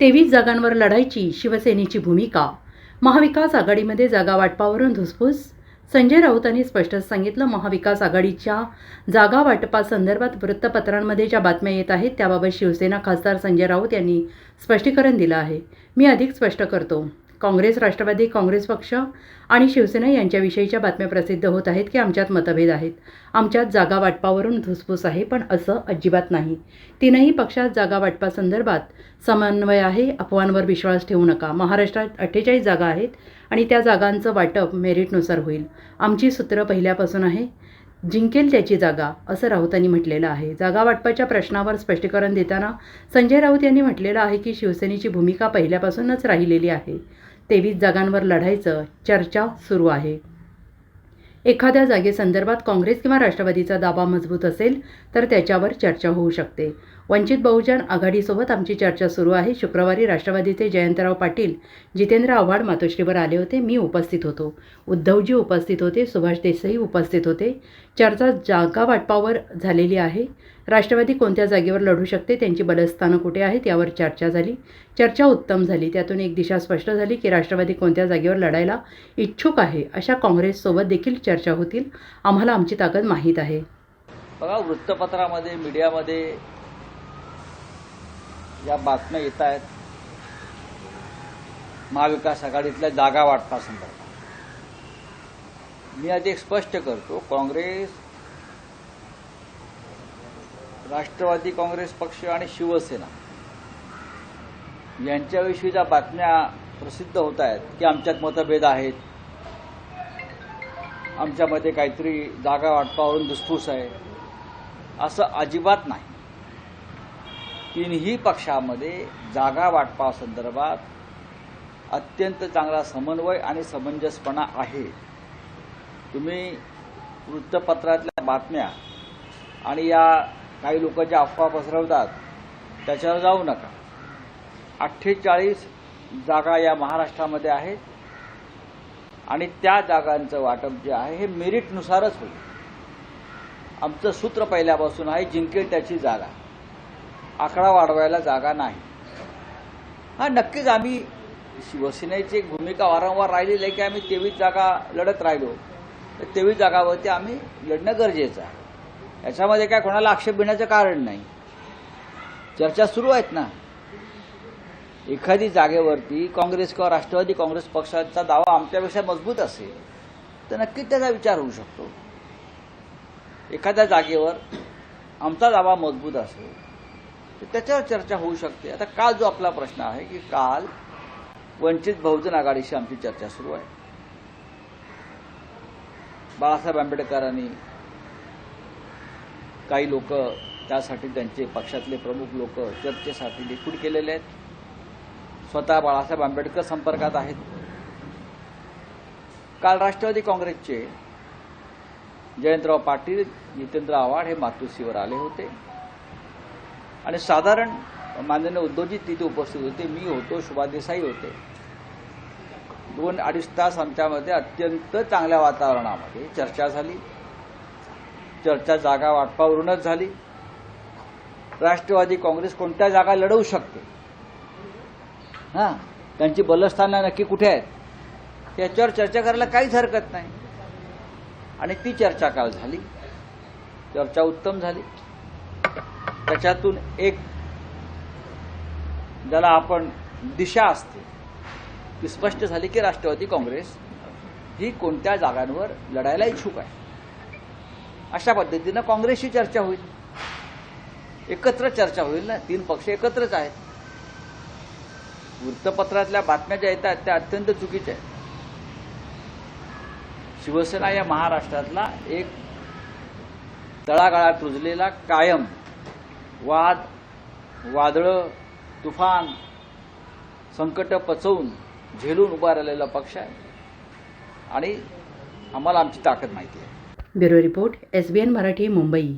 तेवीस जागांवर लढायची शिवसेनेची भूमिका. महाविकास आघाडीमध्ये जागा वाटपावरून धुसफूस. संजय राऊतांनी स्पष्ट सांगितलं महाविकास आघाडीच्या जागा वाटपासंदर्भात वृत्तपत्रांमध्ये ज्या बातम्या येत आहेत त्याबाबत शिवसेना खासदार संजय राऊत यांनी स्पष्टीकरण दिलं आहे. मी अधिक स्पष्ट करतो. काँग्रेस राष्ट्रवादी काँग्रेस पक्ष आणि शिवसेना यांच्याविषयीच्या बातम्या प्रसिद्ध होत आहेत की आमच्यात मतभेद आहेत. आमच्यात जागा वाटपावरून धुसफूस आहे पण असं अजिबात नाही. तीनही पक्षात जागा वाटपासंदर्भात समन्वय आहे अफवांवर विश्वास ठेवू नका. महाराष्ट्रात अठ्ठेचाळीस जागा आहेत आणि त्या जागांचं वाटप मेरिटनुसार होईल. आमची सूत्र पहिल्यापासून आहे जिंकेल त्याची जागा असं राऊतांनी म्हटलेलं आहे. जागा वाटपाच्या प्रश्नावर स्पष्टीकरण देताना संजय राऊत यांनी म्हटलेलं आहे की शिवसेनेची भूमिका पहिल्यापासूनच राहिलेली आहे. तेवीस जागांवर लढायचं चर्चा सुरू आहे. एखाद्या जागेसंदर्भात काँग्रेस किंवा राष्ट्रवादीचा दावा मजबूत असेल तर त्याच्यावर चर्चा होऊ शकते. वंचित बहुजन आघाडीसोबत आमची चर्चा सुरू आहे. शुक्रवारी राष्ट्रवादीचे जयंतराव पाटील जितेंद्र आव्हाड मातोश्रीवर आले होते. मी उपस्थित होतो. उद्धवजी उपस्थित होते. सुभाष देसाई उपस्थित होते. चर्चा जागा वाटपावर झालेली आहे. राष्ट्रवादी कोणत्या जागेवर लढू शकते? त्यांची बलस्थानं कुठे आहेत? यावर चर्चा झाली. चर्चा उत्तम झाली. त्यातून एक दिशा स्पष्ट झाली की राष्ट्रवादी कोणत्या जागेवर लढायला इच्छुक आहे अशा काँग्रेससोबत देखील चर्चा होतील. आम्हाला आमची ताकद माहीत आहे. बघा वृत्तपत्रामध्ये मीडियामध्ये या बातम्या येत आहेत. महाविकास आघाडीतल्या जागा वाटपासंदर्भात मी आधी एक स्पष्ट करतो काँग्रेस राष्ट्रवादी काँग्रेस पक्ष आणि शिवसेना यांच्याविषयी ज्या बातम्या प्रसिद्ध होत आहेत की आमच्यात मतभेद आहेत. आमच्यामध्ये काहीतरी जागा वाटपावरून दुसफूस आहे. असं अजिबात नाही. तीनही पक्षामध्ये जागा वाटपासंदर्भात अत्यंत चांगला समन्वय आणि समंजसपणा आहे. तुम्ही वृत्तपत्रातल्या बातम्या आणि या काही लोक ज्या अफवा पसरवतात त्याच्यावर जाऊ नका. अठ्ठेचाळीस जागा या महाराष्ट्रामध्ये आहेत आणि त्या जागांचं वाटप जे आहे हे मेरिटनुसारच होईल. आमचं सूत्र पहिल्यापासून आहे जिंकेल त्याची जागा. आकडा वाढवायला जागा नाही. हा नक्कीच आम्ही शिवसेनेची भूमिका वारंवार राहिलेली आहे की आम्ही तेवीस जागा लढत राहिलो. तर तेवीस जागावरती आम्ही लढणं गरजेचं आहे. याच्यामध्ये काय कोणाला आक्षेप घेण्याचं कारण नाही. चर्चा सुरू आहेत ना. एखादी जागेवरती काँग्रेस किंवा राष्ट्रवादी काँग्रेस पक्षाचा दावा आमच्यापेक्षा मजबूत असेल तर नक्कीच त्याचा विचार होऊ शकतो. एखाद्या जागेवर आमचा दावा मजबूत असेल त्याच्यावर चर्चा होऊ शकते. आता काल जो आपला प्रश्न आहे की काल वंचित बहुजन आघाडीशी आमची चर्चा सुरू आहे. बाळासाहेब आंबेडकरांनी काही लोक त्यासाठी त्यांचे पक्षातले प्रमुख लोक चर्चेसाठी लिखूड केलेले आहेत. स्वतः बाळासाहेब आंबेडकर संपर्कात आहेत. काल राष्ट्रवादी काँग्रेसचे जयंतराव पाटील जितेंद्र आव्हाड हे मातोश्रीवर आले होते. आणि साधारण माननीय उद्धवजी तिथे उपस्थित होते. मी होतो शुभादेसाई होते. दोन अडीच तास आमच्यामध्ये अत्यंत चांगल्या वातावरणामध्ये चर्चा झाली. चर्चा जागा वाटपावरूनच झाली. राष्ट्रवादी काँग्रेस कोणत्या जागा लढवू शकते? हां त्यांची बलस्थानं नक्की कुठे आहेत? याच्यावर चर्चा करायला काहीच हरकत नाही. आणि ती चर्चा काल झाली. चर्चा उत्तम झाली. त्याच्यातून एक ज्याला आपण दिशा असते ती स्पष्ट झाली की राष्ट्रवादी काँग्रेस ही कोणत्या जागांवर लढायला इच्छुक आहे. अशा पद्धतीनं काँग्रेसची चर्चा होईल. एकत्र चर्चा होईल ना तीन पक्ष एकत्रच आहेत. वृत्तपत्रातल्या बातम्या ज्या येतात त्या अत्यंत चुकीच्या आहेत. शिवसेना या महाराष्ट्रातला एक तळागाळात रुजलेला कायम वाद वादळं तुफान संकट पचवून झेलून उभा राहिलेला पक्ष आहे. आणि आम्हाला आमची ताकद माहिती आहे. Bureau report S B N Marathi Mumbai.